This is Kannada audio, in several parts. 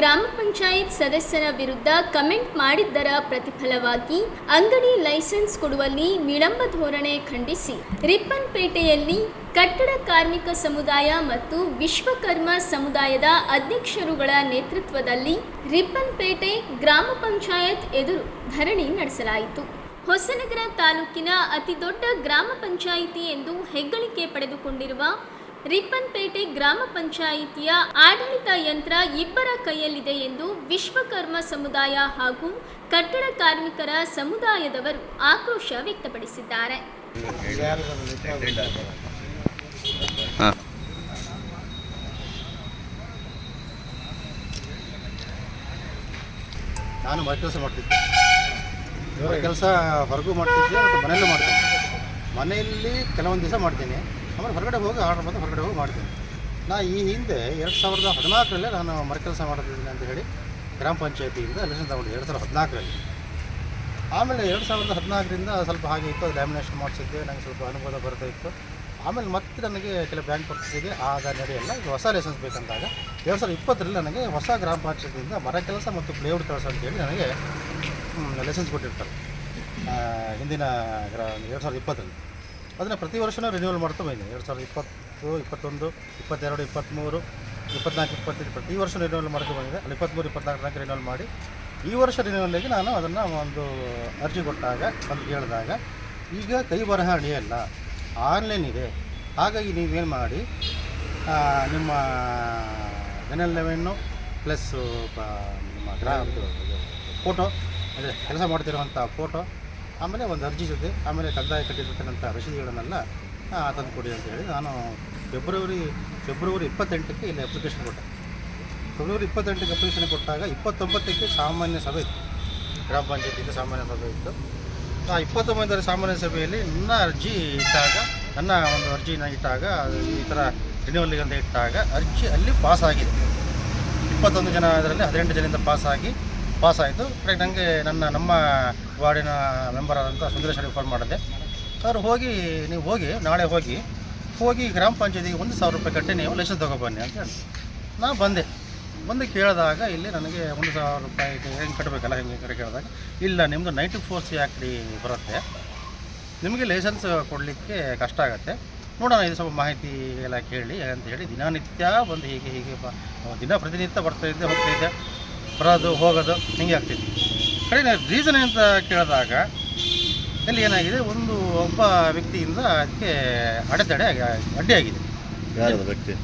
ಗ್ರಾಮ ಪಂಚಾಯತ್ ಸದಸ್ಯರ ವಿರುದ್ಧ ಕಮೆಂಟ್ ಮಾಡಿದ್ದರ ಪ್ರತಿಫಲವಾಗಿ ಅಂಗಡಿ ಲೈಸೆನ್ಸ್ ಕೊಡುವಲ್ಲಿ ವಿಳಂಬ ಧೋರಣೆ ಖಂಡಿಸಿ. ರಿಪ್ಪನ್ಪೇಟೆಯಲ್ಲಿ ಕಟ್ಟಡ ಕಾರ್ಮಿಕ ಸಮುದಾಯ ಮತ್ತು ವಿಶ್ವಕರ್ಮ ಸಮುದಾಯದ ಅಧ್ಯಕ್ಷರುಗಳ ನೇತೃತ್ವದಲ್ಲಿ ರಿಪ್ಪನ್ಪೇಟೆ ಗ್ರಾಮ ಪಂಚಾಯತ್ ಎದುರು ಧರಣಿ ನಡೆಸಲಾಯಿತು. ಹೊಸನಗರ ತಾಲೂಕಿನ ಅತಿದೊಡ್ಡ ಗ್ರಾಮ ಪಂಚಾಯಿತಿ ಎಂದು ಹೆಗ್ಗಳಿಕೆ ಪಡೆದುಕೊಂಡಿರುವ ರಿಪ್ಪನ್ಪೇಟೆ ಗ್ರಾಮ ಪಂಚಾಯಿತಿಯ ಆಡಳಿತ ಯಂತ್ರ ಇಬ್ಬರ ಕೈಯಲ್ಲಿದೆ ಎಂದು ವಿಶ್ವಕರ್ಮ ಸಮುದಾಯ ಹಾಗೂ ಕಟ್ಟಡ ಕಾರ್ಮಿಕರ ಸಮುದಾಯದವರು ಆಕ್ರೋಶ ವ್ಯಕ್ತಪಡಿಸಿದ್ದಾರೆ. ನಾನು ಕೆಲಸ ಮಾಡ್ತಿದ್ದೆ. ಹೊರಗೂ ಮಾಡ್ತಿದ್ದೆ ಮತ್ತು ಮನೆಯಲ್ಲೂ ಮಾಡ್ತೀನಿ ಮನೆಯಲ್ಲಿ ಕೆಲವೊಂದು ದಿವಸ ಮಾಡ್ತೀನಿ. ಆಮೇಲೆ ಹೊರಗಡೆ ಹೋಗಿ ಆರ್ಡರ್ ಬಂದು ಹೊರಗಡೆ ಹೋಗಿ ಮಾಡ್ತೀನಿ. ನಾ ಈ ಹಿಂದೆ ಎರಡು ಸಾವಿರದ ಹದಿನಾಲ್ಕರಲ್ಲೇ ನಾನು ಮರಕೆಲಸ ಕೆಲಸ ಮಾಡ್ತಿದ್ದೀನಿ ಅಂತ ಹೇಳಿ ಗ್ರಾಮ ಪಂಚಾಯತಿಯಿಂದ ಎಲೆಕ್ಷನ್ ತಗೊಂಡು ಎರಡು ಸಾವಿರದ ಹದಿನಾಲ್ಕರಲ್ಲಿ. ಆಮೇಲೆ ಎರಡು ಸಾವಿರದ ಹದಿನಾಲ್ಕರಿಂದ ಸ್ವಲ್ಪ ಹಾಗೆ ಇತ್ತು ಲ್ಯಾಮಿನೇಷನ್ ಮಾಡಿಸಿದ್ದೆ ನನಗೆ ಸ್ವಲ್ಪ ಅನುಭವ ಬರ್ತಾ ಇತ್ತು. ಆಮೇಲೆ ಮತ್ತೆ ನನಗೆ ಕೆಲವು ಬ್ಯಾಂಕ್ ಪರ್ಚೇಸಿಗೆ ಆಗ ನಡೆಯಲ್ಲ ಈಗ ಹೊಸ ಲೈಸೆನ್ಸ್ ಬೇಕಂದಾಗ ಎರಡು ಸಾವಿರದ ಇಪ್ಪತ್ತರಲ್ಲಿ ನನಗೆ ಹೊಸ ಗ್ರಾಮ ಪಂಚಾಯತಿಯಿಂದ ಮರ ಕೆಲಸ ಮತ್ತು ಪ್ಲೇವುಡ್ ಕೆಲಸ ಅಂತೇಳಿ ನನಗೆ ಲೈಸೆನ್ಸ್ ಕೊಟ್ಟಿರ್ತಾರೆ. ಹಿಂದಿನ ಎರಡು ಸಾವಿರದ ಇಪ್ಪತ್ತರಲ್ಲಿ. ಅದನ್ನು ಪ್ರತಿ ವರ್ಷವೂ ರಿನ್ಯೂವಲ್ ಮಾಡ್ತಾ ಬಂದಿದ್ದೀನಿ. ಎರಡು ಸಾವಿರದ ಇಪ್ಪತ್ತು, ಇಪ್ಪತ್ತೊಂದು, ಇಪ್ಪತ್ತೆರಡು, ಇಪ್ಪತ್ತ್ಮೂರು, ಇಪ್ಪತ್ನಾಲ್ಕು, ಇಪ್ಪತ್ತೈದು ಪ್ರತಿ ವರ್ಷ ರಿನ್ಯೂವಲ್ ಮಾಡ್ತಾ ಬಂದಿದೆ. ಅಲ್ಲಿ ಇಪ್ಪತ್ತ್ಮೂರು, ಇಪ್ಪತ್ನಾಲ್ಕು ತನಕ ರಿನ್ಯೂವಲ್ ಮಾಡಿ. ಈ ವರ್ಷ ರಿನ್ಯೂವಲ್ಗೆ ನಾನು ಅದನ್ನು ಒಂದು ಅರ್ಜಿ ಕೊಟ್ಟಾಗ ಬಂದು ಕೇಳಿದಾಗ, ಈಗ ಕೈ ಬರಹ ಅಣಿಯಲ್ಲ ಆನ್ಲೈನ್ ಇದೆ. ಹಾಗಾಗಿ ನೀವೇನು ಮಾಡಿ ನಿಮ್ಮ ಎನ್ ಲೆವೆನ್ನು ಪ್ಲಸ್ ನಿಮ್ಮ ಗ್ರಾ ಫೋಟೋ ಅದೇ, ಕೆಲಸ ಮಾಡ್ತಿರುವಂಥ ಫೋಟೋ ಆಮೇಲೆ ಒಂದು ಅರ್ಜಿ ಜೊತೆ, ಆಮೇಲೆ ಕಡ್ಡಾಯ ಕಟ್ಟಿರ್ತಕ್ಕಂಥ ರಶೀದಿಗಳನ್ನೆಲ್ಲ ತಂದು ಕೊಡಿ ಅಂತ ಹೇಳಿ ನಾನು ಫೆಬ್ರವರಿ ಫೆಬ್ರವರಿ ಇಪ್ಪತ್ತೆಂಟಕ್ಕೆ ಇಲ್ಲಿ ಅಪ್ಲಿಕೇಶನ್ ಕೊಟ್ಟೆ. ಫೆಬ್ರವರಿ ಇಪ್ಪತ್ತೆಂಟಕ್ಕೆ ಅಪ್ಲಿಕೇಶನ್ ಕೊಟ್ಟಾಗ ಇಪ್ಪತ್ತೊಂಬತ್ತಕ್ಕೆ ಸಾಮಾನ್ಯ ಸಭೆ ಇತ್ತು. ಗ್ರಾಮ ಪಂಚಾಯತಿಯಿಂದ ಸಾಮಾನ್ಯ ಸಭೆ ಇತ್ತು. ಆ, ಇಪ್ಪತ್ತೊಂಬತ್ತರ ಸಾಮಾನ್ಯ ಸಭೆಯಲ್ಲಿ ನನ್ನ ಅರ್ಜಿ ಇಟ್ಟಾಗ, ನನ್ನ ಒಂದು ಅರ್ಜಿನ ಇಟ್ಟಾಗ, ಈ ಥರ ರಿನ್ಯೂವಲ್ಗೆ ಅಂತ ಇಟ್ಟಾಗ ಅರ್ಜಿ ಅಲ್ಲಿ ಪಾಸ್ ಆಗಿದೆ. ಇಪ್ಪತ್ತೊಂದು ಜನ ಅದರಲ್ಲಿ ಹದಿನೆಂಟು ಜನದಿಂದ ಪಾಸಾಗಿ ಆಗಿ ಪಾಸ್ ಆಯಿತು. ಕರೆಕ್ಟ್ ನನಗೆ ನನ್ನ, ನಮ್ಮ ವಾರ್ಡಿನ ಮೆಂಬರ್ ಆದಂಥ ಸುಂದರೇಶ್ವರಿಗೆ ಫೋನ್ ಮಾಡಿದೆ ಅವರು ಹೋಗಿ, ನೀವು ಹೋಗಿ, ನಾಳೆ ಹೋಗಿ ಹೋಗಿ ಗ್ರಾಮ ಪಂಚಾಯತಿಗೆ ಒಂದು ಸಾವಿರ ರೂಪಾಯಿ ಕಟ್ಟಿ ನೀವು ಲೈಸೆನ್ಸ್ ತೊಗೊಬನ್ನಿ ಅಂತ ಹೇಳಿ ನಾನು ಬಂದೆ. ಬಂದು ಕೇಳಿದಾಗ ಇಲ್ಲಿ ನನಗೆ ಒಂದು ಸಾವಿರ ರೂಪಾಯಿ ಹೆಂಗೆ ಕಟ್ಟಬೇಕಲ್ಲ ಹೆಂಗೆ ಕಡೆ ಕೇಳಿದಾಗ, ಇಲ್ಲ ನಿಮ್ಮದು ನೈಂಟಿ ಫೋರ್ ಸಿ ಆ್ಯಕ್ಟ್ರಿ ಬರುತ್ತೆ. ನಿಮಗೆ ಲೈಸೆನ್ಸ್ ಕೊಡಲಿಕ್ಕೆ ಕಷ್ಟ ಆಗುತ್ತೆ. ನೋಡೋಣ, ಇದು ಸ್ವಲ್ಪ ಮಾಹಿತಿ ಎಲ್ಲ ಕೇಳಿ ಅಂತ ಹೇಳಿ ದಿನನಿತ್ಯ ಬಂದು ಹೀಗೆ ಹೀಗೆ ಬ ದಿನ ಪ್ರತಿನಿತ್ಯ ಬರ್ತಾಯಿದ್ದೆ ಹೋಗ್ತಾಯಿದ್ದೆ ಬರೋದು, ಹೋಗೋದು, ಹೀಗೆ ಆಗ್ತಿತ್ತು ಕಡೆ ರೀಸನ್ ಅಂತ ಕೇಳಿದಾಗ ಇಲ್ಲಿ ಏನಾಗಿದೆ? ಒಂದು ಒಬ್ಬ ವ್ಯಕ್ತಿಯಿಂದ ಅದಕ್ಕೆ ಅಡೆತಡೆ ಆಗಿ ಅಡ್ಡಿಯಾಗಿದೆ ಯಾರದ ವ್ಯಕ್ತಿ?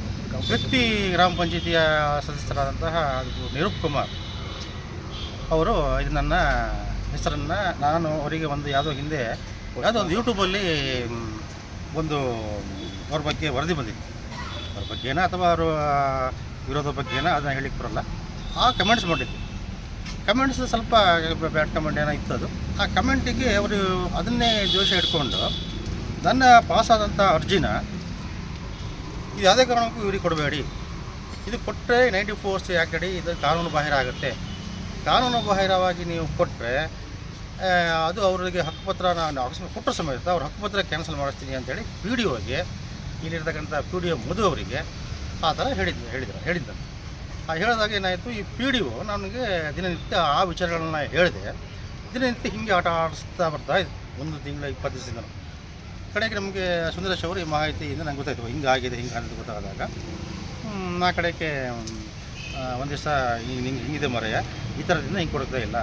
ವ್ಯಕ್ತಿ ಗ್ರಾಮ ಪಂಚಾಯತಿಯ ಸದಸ್ಯರಾದಂತಹ ನಿರೂಪ್ ಕುಮಾರ್. ಅವರು ಇದು ನನ್ನ ಹೆಸರನ್ನು ನಾನು ಅವರಿಗೆ ಒಂದು ಯಾವುದೋ ಹಿಂದೆ ಯಾವುದೋ ಒಂದು ಯೂಟ್ಯೂಬಲ್ಲಿ ಒಂದು ಅವ್ರ ಬಗ್ಗೆ ವರದಿ ಬಂದಿತ್ತು. ಅವ್ರ ಬಗ್ಗೆನ ಅಥವಾ ಅವರ ವಿರೋಧ ಬಗ್ಗೆನ ಅದನ್ನು ಹೇಳಿಕ್ಕೆ ಬರಲ್ಲ. ಆ ಕಮೆಂಟ್ಸ್ ಮಾಡಿದ್ದು ಕಮೆಂಟ್ಸ್ ಸ್ವಲ್ಪ ಬ್ಯಾಡ್ ಕಮೆಂಟ್ ಏನೋ ಇತ್ತು ಅದು. ಆ ಕಮೆಂಟಿಗೆ ಅವರು ಅದನ್ನೇ ದೋಷ ಇಟ್ಕೊಂಡು, ನನ್ನ ಪಾಸಾದಂಥ ಅರ್ಜಿನ, ಇದು ಯಾವುದೇ ಕಾರಣಕ್ಕೂ ಇವರಿಗೆ ಕೊಡಬೇಡಿ. ಇದು ಕೊಟ್ಟರೆ ನೈಂಟಿ ಫೋರ್ಸ್ ಯಾಕಡಿ ಇದು ಕಾನೂನು ಬಾಹಿರ ಆಗುತ್ತೆ. ಕಾನೂನು ಬಾಹಿರವಾಗಿ ನೀವು ಕೊಟ್ಟರೆ ಅದು ಅವರಿಗೆ ಹಕ್ಕುಪತ್ರ ನಾನು ಅಕಸ್ಮಾತ್ ಸಮಯ ಸಮೇತ ಅವ್ರ ಹಕ್ಕುಪತ್ರ ಕ್ಯಾನ್ಸಲ್ ಮಾಡಿಸ್ತೀನಿ ಅಂತೇಳಿ ಪಿ ಡಿ ಒಗೆ, ಇಲ್ಲಿರ್ತಕ್ಕಂಥ ಪಿ ಡಿ ಒ ಮಧು ಅವರಿಗೆ ಆ ಥರ ಹೇಳಿದ್ದೆ ಹೇಳಿದ್ರು ಹೇಳಿದ್ದ ಆ ಹೇಳಿದಾಗ ಏನಾಯಿತು ಈ ಪಿ ಡಿ ಒ ನನಗೆ ದಿನನಿತ್ಯ ಆ ವಿಚಾರಗಳನ್ನ ಹೇಳಿದೆ. ದಿನನಿತ್ಯ ಹಿಂಗೆ ಆಟ ಆಡಿಸ್ತಾ ಬರ್ತಾ ಇತ್ತು ಒಂದು ತಿಂಗಳ ಇಪ್ಪತ್ತು ದಿವಸದಿಂದ ಕಡೆಗೆ ನಮಗೆ ಸುಂದರೇಶ್ ಅವರು ಈ ಮಾಹಿತಿಯಿಂದ ನಂಗೆ ಗೊತ್ತಾಯಿತು ಹಿಂಗಾಗಿದೆ ಹಿಂಗೆ ಅಂತ ಗೊತ್ತಾದಾಗ. ನಾ ಕಡೆಗೆ ಒಂದು ದಿವಸ ಹಿಂಗೆ ಹಿಂಗೆ ಹಿಂಗಿದೆ ಮರೆಯ ಈ ಥರದಿಂದ ಹಿಂಗೆ ಕೊಡ್ತಾ ಇಲ್ಲ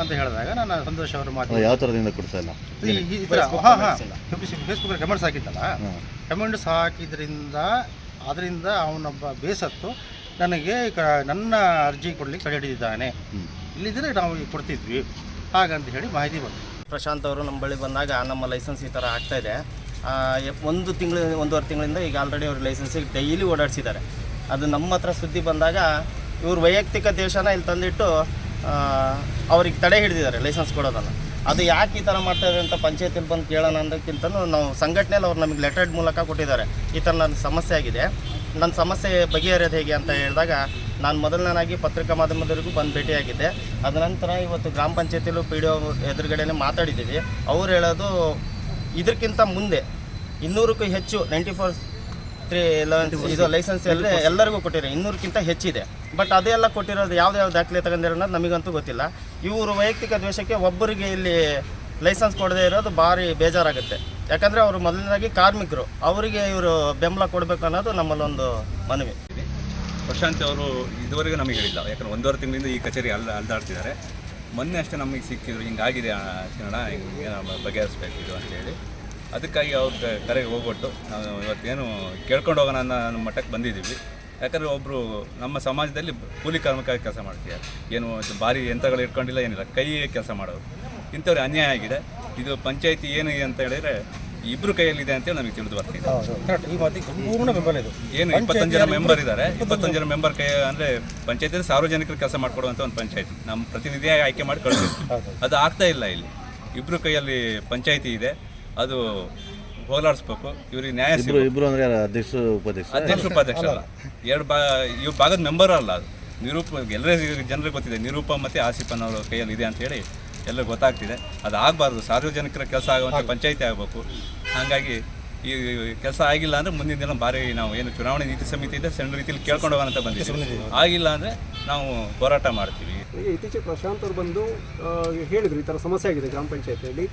ಅಂತ ಹೇಳಿದಾಗ ನಾನು ಸಂತೋಷ್ ಅವರು ಮಾತು ಯಾವ ಥರದಿಂದ ಕೊಡ್ತಾ ಇಲ್ಲ? ಈ ಈ ಥರ ಹಾಂ ಹಾಂ. ಫೇಸ್ಬುಕ್ಕಲ್ಲಿ ಕಮೆಂಟ್ಸ್ ಹಾಕಿದ್ದಲ್ಲ. ಕಮೆಂಟ್ಸ್ ಹಾಕಿದ್ರಿಂದ ಅದರಿಂದ ಅವನೊಬ್ಬ ಬೇಸತ್ತು ನನಗೆ ನನ್ನ ಅರ್ಜಿ ಕೊಡಲಿಕ್ಕೆ ತಡೆ ಹಿಡಿದಿದ್ದಾನೆ. ಇಲ್ಲಿದ್ರೆ ಇಲ್ಲಿದ್ದರೆ ನಾವು ಈಗ ಕೊಡ್ತಿದ್ವಿ. ಹಾಗಂತ ಹೇಳಿ ಮಾಹಿತಿ ಬಂತು. ಪ್ರಶಾಂತ್ ಅವರು ನಮ್ಮ ಬಳಿ ಬಂದಾಗ ನಮ್ಮ ಲೈಸೆನ್ಸ್ ಈ ಥರ ಆಗ್ತಾ ಇದೆ. ಆ, ಒಂದು ತಿಂಗಳು ಒಂದೂವರೆ ತಿಂಗಳಿಂದ ಈಗ ಆಲ್ರೆಡಿ ಅವ್ರ ಲೈಸೆನ್ಸಿಗೆ ಡೈಲಿ ಓಡಾಡಿಸಿದ್ದಾರೆ. ಅದು ನಮ್ಮ ಹತ್ರ ಸುದ್ದಿ ಬಂದಾಗ ಇವ್ರ ವೈಯಕ್ತಿಕ ದೇಶನ ಇಲ್ಲಿ ತಂದಿಟ್ಟು ಅವ್ರಿಗೆ ತಡೆ ಹಿಡಿದಿದ್ದಾರೆ ಲೈಸೆನ್ಸ್ ಕೊಡೋದನ್ನು. ಅದು ಯಾಕೆ ಈ ಥರ ಮಾಡ್ತಾ ಇದ್ದಾರೆ ಅಂತ ಪಂಚಾಯತಿಲಿ ಬಂದು ಕೇಳೋಣ ಅನ್ನೋಕ್ಕಿಂತ ನಾವು ಸಂಘಟನೆಯಲ್ಲಿ ಅವ್ರು ನಮಗೆ ಲೆಟರ್ಡ್ ಮೂಲಕ ಕೊಟ್ಟಿದ್ದಾರೆ. ಈ ಥರ ನನ್ನ ಸಮಸ್ಯೆ ಆಗಿದೆ. ನನ್ನ ಸಮಸ್ಯೆ ಬಗೆಹರಿಯೋದು ಹೇಗೆ ಅಂತ ಹೇಳಿದಾಗ ನಾನು ಮೊದಲನೇನಾಗಿ ಪತ್ರಿಕಾ ಮಾಧ್ಯಮದವರಿಗೂ ಬಂದು ಭೇಟಿಯಾಗಿದ್ದೆ. ಅದ ನಂತರ ಇವತ್ತು ಗ್ರಾಮ ಪಂಚಾಯತಿಲೂ ಪಿ ಡಿ ಒ ಎದುರುಗಡೆನೇ ಮಾತಾಡಿದ್ದೀವಿ. ಅವ್ರು ಹೇಳೋದು ಇದಕ್ಕಿಂತ ಮುಂದೆ ಇನ್ನೂರಕ್ಕೂ ಹೆಚ್ಚು ನೈಂಟಿ ಫೋರ್ ತ್ರೀ ಲೆವೆನ್ ಇದು ಲೈಸೆನ್ಸ್ ಎಲ್ಲ ಎಲ್ಲರಿಗೂ ಕೊಟ್ಟಿರೋ ಇನ್ನೂರಕ್ಕಿಂತ ಹೆಚ್ಚಿದೆ. ಬಟ್ ಅದೆಲ್ಲ ಕೊಟ್ಟಿರೋದು ಯಾವ್ದು ಯಾವ ದಾಖಲೆ ತಗೊಂಡಿರೋದು ಅನ್ನೋದು ನಮಗಂತೂ ಗೊತ್ತಿಲ್ಲ. ಇವರು ವೈಯಕ್ತಿಕ ದ್ವೇಷಕ್ಕೆ ಒಬ್ಬರಿಗೆ ಇಲ್ಲಿ ಲೈಸೆನ್ಸ್ ಕೊಡದೇ ಇರೋದು ಭಾರಿ ಬೇಜಾರಾಗುತ್ತೆ. ಯಾಕಂದರೆ ಅವರು ಮೊದಲನೇದಾಗಿ ಕಾರ್ಮಿಕರು. ಅವರಿಗೆ ಇವರು ಬೆಂಬಲ ಕೊಡಬೇಕು ಅನ್ನೋದು ನಮ್ಮಲ್ಲೊಂದು ಮನವಿ. ಪ್ರಶಾಂತ್ ಅವರು ಇದುವರೆಗೂ ನಮಗೆ ಹೇಳಿಲ್ಲ. ಯಾಕಂದ್ರೆ ಒಂದೂವರೆ ತಿಂಗಳಿಂದ ಈ ಕಚೇರಿ ಅಲ್ಲ ಅಲ್ದಾಡ್ತಿದ್ದಾರೆ. ಮೊನ್ನೆ ಅಷ್ಟೇ ನಮಗೆ ಸಿಕ್ಕಿದ್ರು. ಹಿಂಗಾಗಿದೆ ಅಣ್ಣ ಹಿಂಗೆ ಬಗೆಹರಿಸ್ಬೇಕು ಇದು ಅಂತೇಳಿ ಅದಕ್ಕಾಗಿ ಅವ್ರ ಕರೆಗೆ ಹೋಗ್ಬಿಟ್ಟು ನಾವು ಇವತ್ತೇನು ಕೇಳ್ಕೊಂಡು ಹೋಗೋಣ ಅನ್ನೋ ಮಟ್ಟಕ್ಕೆ ಬಂದಿದ್ದೀವಿ. ಯಾಕಂದರೆ ಒಬ್ಬರು ನಮ್ಮ ಸಮಾಜದಲ್ಲಿ ಕೂಲಿ ಕಾರ್ಮಿಕ ಕೆಲಸ ಮಾಡ್ತಿದ್ದಾರೆ. ಏನು ಭಾರಿ ಯಂತ್ರಗಳು ಇಟ್ಕೊಂಡಿಲ್ಲ, ಏನಿಲ್ಲ. ಕೈ ಕೆಲಸ ಮಾಡೋರು. ಇಂಥವ್ರಿಗೆ ಅನ್ಯಾಯ ಆಗಿದೆ. ಇದು ಪಂಚಾಯತಿ ಏನು ಅಂತ ಹೇಳಿದ್ರೆ ಇಬ್ರು ಕೈಯಲ್ಲಿದೆ ಅಂತ ನಮಗೆ ತಿಳಿದು ಬರ್ತಿದೆ. ಕರೆಕ್ಟ್ ಈ ಮಾತಿಗೆ ಸಂಪೂರ್ಣ ಬೆಂಬಲ ಇದು. ಏನು ಇಪ್ಪತ್ತೊಂದು ಜನ ಮೆಂಬರ್ ಇದ್ದಾರೆ. ಇಪ್ಪತ್ತೊಂದು ಜನ. ಮೆಂಬರ್ ಕೈ ಅಂದ್ರೆ ಪಂಚಾಯತಿ ಸಾರ್ವಜನಿಕರು ಕೆಲಸ ಮಾಡ್ಕೊಡುವಂತ ಒಂದು ಪಂಚಾಯತಿ. ನಮ್ಮ ಪ್ರತಿನಿಧಿಯಾಗಿ ಆಯ್ಕೆ ಮಾಡಿ ಕಳಿಸ್ತೀವಿ. ಅದು ಆಗ್ತಾ ಇಲ್ಲ ಇಲ್ಲಿ. ಇಬ್ರು ಕೈಯಲ್ಲಿ ಪಂಚಾಯತಿ ಇದೆ. ಅದು ಹೋಲಾಡಿಸ್ಬೇಕು ಇವ್ರಿಗೆ ನ್ಯಾಯ ಇಬ್ರು ಅಂದ್ರೆ ಅಧ್ಯಕ್ಷ ಉಪಾಧ್ಯಕ್ಷ ಅಧ್ಯಕ್ಷ ಉಪಾಧ್ಯಕ್ಷ ಅಲ್ಲ. ಎರಡು ಬಾ ಇವ್ ಭಾಗದ ಮೆಂಬರ್ ಅಲ್ಲ. ಅದು. ನಿರೂಪ ಎಲ್ಲರಿಗೂ ಜನರಿಗೆ ಗೊತ್ತಿದೆ. ನಿರೂಪ ಮತ್ತು ಆಸಿಫನ್ ಅವರ ಕೈಯಲ್ಲಿ ಇದೆ ಅಂತೇಳಿ ಎಲ್ಲರಿಗೂ ಗೊತ್ತಾಗ್ತಿದೆ. ಅದು ಆಗಬಾರ್ದು ಸಾರ್ವಜನಿಕರ ಕೆಲಸ ಆಗುವಂಥ ಪಂಚಾಯಿತಿ ಆಗಬೇಕು. ಹಾಗಾಗಿ ಈ ಕೆಲಸ ಆಗಿಲ್ಲ ಅಂದರೆ ಮುಂದಿನ ದಿನ ಭಾರಿ ನಾವು ಏನು ಚುನಾವಣೆ ನೀತಿ ಸಮಿತಿ ಇದೆ ಸಣ್ಣ ರೀತಿಯಲ್ಲಿ ಕೇಳ್ಕೊಂಡು ಹೋಗೋಣ ಅಂತ ಬಂದಿದ್ದೀವಿ. ಆಗಿಲ್ಲ ಅಂದರೆ ನಾವು ಹೋರಾಟ ಮಾಡ್ತೀವಿ. ಈಗ ಇತ್ತೀಚೆಗೆ ಪ್ರಶಾಂತ್ ಅವರು ಬಂದು ಹೇಳಿದರು ಈ ಥರ ಸಮಸ್ಯೆ ಆಗಿದೆ ಗ್ರಾಮ ಪಂಚಾಯತಿಯಲ್ಲಿ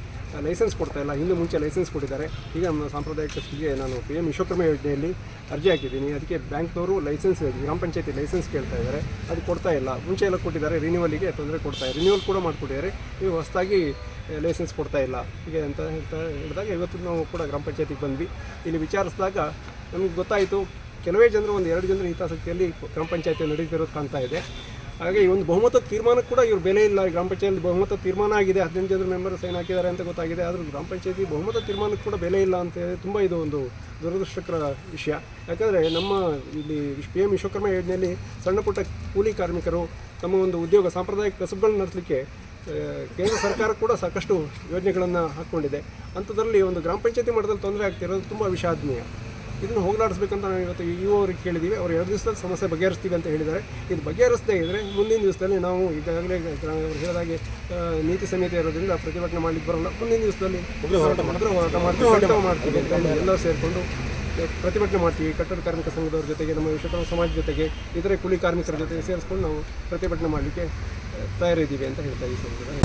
ಲೈಸೆನ್ಸ್ ಕೊಡ್ತಾ ಇಲ್ಲ. ಹಿಂದೆ ಮುಂಚೆ ಲೈಸೆನ್ಸ್ ಕೊಟ್ಟಿದ್ದಾರೆ. ಈಗ ನಮ್ಮ ಸಾಂಪ್ರದಾಯಿಕ ಕೃಷಿಗೆ ನಾನು ಪಿ ಎಂ ವಿಶ್ವಕರ್ಮ ಯೋಜನೆಯಲ್ಲಿ ಅರ್ಜಿ ಹಾಕಿದ್ದೀನಿ. ಅದಕ್ಕೆ ಬ್ಯಾಂಕ್ನವರು ಲೈಸೆನ್ಸ್ ಗ್ರಾಮ ಪಂಚಾಯತಿ ಲೈಸೆನ್ಸ್ ಕೇಳ್ತಾ ಇದ್ದಾರೆ. ಅದು ಕೊಡ್ತಾ ಇಲ್ಲ. ಮುಂಚೆ ಎಲ್ಲ ಕೊಟ್ಟಿದ್ದಾರೆ. ರಿನ್ಯೂವಲಿಗೆ ತೊಂದರೆ ಕೊಡ್ತಾ ಇದೆ ರಿನ್ಯೂವಲ್ ಕೂಡ ಮಾಡಿಕೊಟ್ಟಿದ್ದಾರೆ. ಈಗ ಹೊಸದಾಗಿ ಲೈಸೆನ್ಸ್ ಕೊಡ್ತಾ ಇಲ್ಲ. ಹೀಗೆ ಅಂತ ಹೇಳ್ತಾ ಹೇಳಿದಾಗ ಇವತ್ತು ನಾವು ಕೂಡ ಗ್ರಾಮ ಪಂಚಾಯತಿಗೆ ಬಂದ್ವಿ. ಇಲ್ಲಿ ವಿಚಾರಿಸಿದಾಗ ನಮಗೆ ಗೊತ್ತಾಯಿತು, ಕೆಲವೇ ಜನರು ಒಂದು ಎರಡು ಜನರ ಹಿತಾಸಕ್ತಿಯಲ್ಲಿ ಗ್ರಾಮ ಪಂಚಾಯತಿ ನಡೀತಿರೋದು ಕಾಣ್ತಾ ಇದೆ. ಹಾಗೆ ಈ ಒಂದು ಬಹುಮತ ತೀರ್ಮಾನ ಕೂಡ ಇವ್ರು ಬೆಲೆ ಇಲ್ಲ. ಗ್ರಾಮ ಪಂಚಾಯತ್ ಬಹುಮತ ತೀರ್ಮಾನ ಆಗಿದೆ. ಹದಿನೆಂಟು ಜನರ ಮೆಂಬರ್ ಸೈನ್ ಹಾಕಿದ್ದಾರೆ ಅಂತ ಗೊತ್ತಾಗಿದೆ. ಆದರೂ ಗ್ರಾಮ ಪಂಚಾಯತಿ ಬಹುಮತ ತೀರ್ಮಾನಕ್ಕೆ ಕೂಡ ಬೆಲೆ ಇಲ್ಲ ಅಂತ ಹೇಳಿ ತುಂಬ ಇದು ಒಂದು ದುರದೃಷ್ಟಕರ ವಿಷಯ. ಯಾಕಂದರೆ ನಮ್ಮ ಇಲ್ಲಿ ಪಿ ಎಂ ವಿಶ್ವಕರ್ಮ ಯೋಜನೆಯಲ್ಲಿ ಸಣ್ಣ ಪುಟ್ಟ ಕೂಲಿ ಕಾರ್ಮಿಕರು ತಮ್ಮ ಒಂದು ಉದ್ಯೋಗ, ಸಾಂಪ್ರದಾಯಿಕ ಕಸುಬುಗಳನ್ನ ನಡೆಸಲಿಕ್ಕೆ ಕೇಂದ್ರ ಸರ್ಕಾರ ಕೂಡ ಸಾಕಷ್ಟು ಯೋಜನೆಗಳನ್ನು ಹಾಕ್ಕೊಂಡಿದೆ. ಅಂಥದ್ರಲ್ಲಿ ಒಂದು ಗ್ರಾಮ ಪಂಚಾಯತಿ ಮಟ್ಟದಲ್ಲಿ ತೊಂದರೆ ಆಗ್ತಿರೋದು ತುಂಬ ವಿಷಾದನೀಯ. ಇದನ್ನು ಹೋಗಲಾಡಿಸ್ಬೇಕಂತ ನಾವು ಇವತ್ತು ಯು ಅವ್ರಿಗೆ ಕೇಳಿದ್ದೀವಿ. ಅವ್ರು ಎರಡು ದಿವಸದಲ್ಲಿ ಸಮಸ್ಯೆ ಬಗೆಹರಿಸ್ತೀವಿ ಅಂತ ಹೇಳಿದ್ದಾರೆ. ಇದು ಬಗೆಹರಿಸದೇ ಇದ್ದರೆ ಮುಂದಿನ ದಿವಸದಲ್ಲಿ ನಾವು ಈಗಾಗಲೇ ಅವ್ರು ಹೇಳಿದಾಗೆ ನೀತಿ ಸಮಿತಿ ಇರೋದ್ರಿಂದ ಪ್ರತಿಭಟನೆ ಮಾಡಲಿಕ್ಕೆ ಬರೋಲ್ಲ. ಮುಂದಿನ ದಿವಸದಲ್ಲಿ ಹೋರಾಟ ಮಾಡಿದ್ರೆ ಹೋರಾಟ ಮಾಡ್ತೀವಿ ಮಾಡ್ತೀವಿ ಅಂತ ಹೇಳಿ ಎಲ್ಲರೂ ಸೇರಿಕೊಂಡು ಪ್ರತಿಭಟನೆ ಮಾಡ್ತೀವಿ. ಕಟ್ಟಡ ಕಾರ್ಮಿಕ ಸಂಘದವ್ರ ಜೊತೆಗೆ ನಮ್ಮ ವಿಶ್ವಕರ್ಮ ಸಮಾಜ ಜೊತೆಗೆ ಇತರೆ ಕೂಲಿ ಕಾರ್ಮಿಕರ ಜೊತೆಗೆ ಸೇರಿಸ್ಕೊಂಡು ನಾವು ಪ್ರತಿಭಟನೆ ಮಾಡಲಿಕ್ಕೆ ತಯಾರಿದ್ದೀವಿ ಅಂತ ಹೇಳ್ತಾ ಸಂದರ್ಭದಲ್ಲಿ